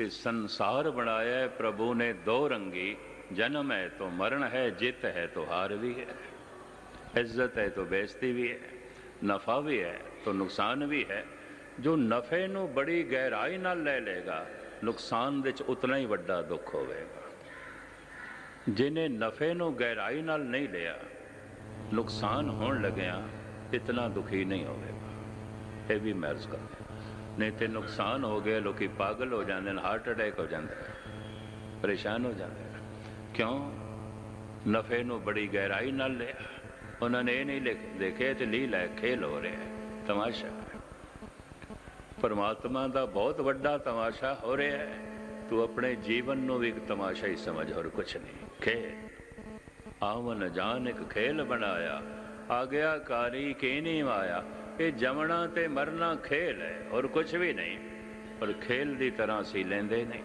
ਤੇ ਸੰਸਾਰ ਬਣਾਇਆ ਪ੍ਰਭੂ ਨੇ ਦੋ ਰੰਗੀ, ਜਨਮ ਹੈ ਤੋ ਮਰਨ ਹੈ, ਜਿੱਤ ਹੈ ਤੋ ਹਾਰ ਵੀ ਹੈ। ਇੱਜ਼ਤ ਹੈ ਤੋ ਬੇਇੱਜ਼ਤੀ ਵੀ ਹੈ, ਨਫਾ ਵੀ ਹੈ ਤੋ ਨੁਕਸਾਨ ਵੀ ਹੈ। ਜੋ ਨਫੇ ਨੂੰ ਬੜੀ ਗਹਿਰਾਈ ਨਾਲ ਲੈ ਲੇਗਾ ਨੁਕਸਾਨ ਵਿੱਚ ਉਤਨਾ ਹੀ ਵੱਡਾ ਦੁੱਖ ਹੋਵੇਗਾ। ਜਿਨੇ ਨਫੇ ਨੂੰ ਗਹਿਰਾਈ ਨਾਲ ਨਹੀਂ ਲਿਆ, ਨੁਕਸਾਨ ਹੋਣ ਲੱਗਿਆ, ਇਤਨਾ ਦੁਖੀ ਨਹੀਂ ਹੋਵੇਗਾ। ਇਹ ਵੀ ਮਰਜ਼ ਕਰਦਾ ਨਹੀਂ ਤੇ ਨੁਕਸਾਨ ਹੋ ਗਿਆ ਲੋਕੀ ਪਾਗਲ ਹੋ ਜਾਂਦੇ ਨੇ ਹਾਰਟ ਅਟੈਕ ਹੋ ਜਾਂਦਾ ਪਰੇਸ਼ਾਨ ਹੋ ਜਾਂਦੇ ਕਿਉਂ? ਨਫੇ ਨੂੰ ਬੜੀ ਗਹਿਰਾਈ ਨਾਲ ਲਿਆ। ਉਹਨਾਂ ਨੇ ਇਹ ਨਹੀਂ ਦੇਖਿਆ ਤੇ ਲੀਲਾ ਖੇਲ ਹੋ ਰਿਹਾ ਤਮਾਸ਼ਾ ਪਰਮਾਤਮਾ ਦਾ ਬਹੁਤ ਵੱਡਾ ਤਮਾਸ਼ਾ ਹੋ ਰਿਹਾ ਹੈ। ਤੂੰ ਆਪਣੇ ਜੀਵਨ ਨੂੰ ਵੀ ਇੱਕ ਤਮਾਸ਼ਾ ਹੀ ਸਮਝ, ਹੋਰ ਕੁਛ ਨਹੀਂ। ਖੇਲ। ਆਵਨ ਜਾਨ ਇੱਕ ਖੇਲ ਬਣਾਇਆ। ਆਗਿਆਕਾਰੀ ਕੀ ਨਹੀਂ ਆਇਆ ਇਹ ਜਮਣਾ ਤੇ ਮਰਨਾ ਖੇਲ ਹੈ ਔਰ ਕੁਛ ਵੀ ਨਹੀਂ। ਪਰ ਖੇਲ ਦੀ ਤਰ੍ਹਾਂ ਅਸੀਂ ਲੈਂਦੇ ਨਹੀਂ।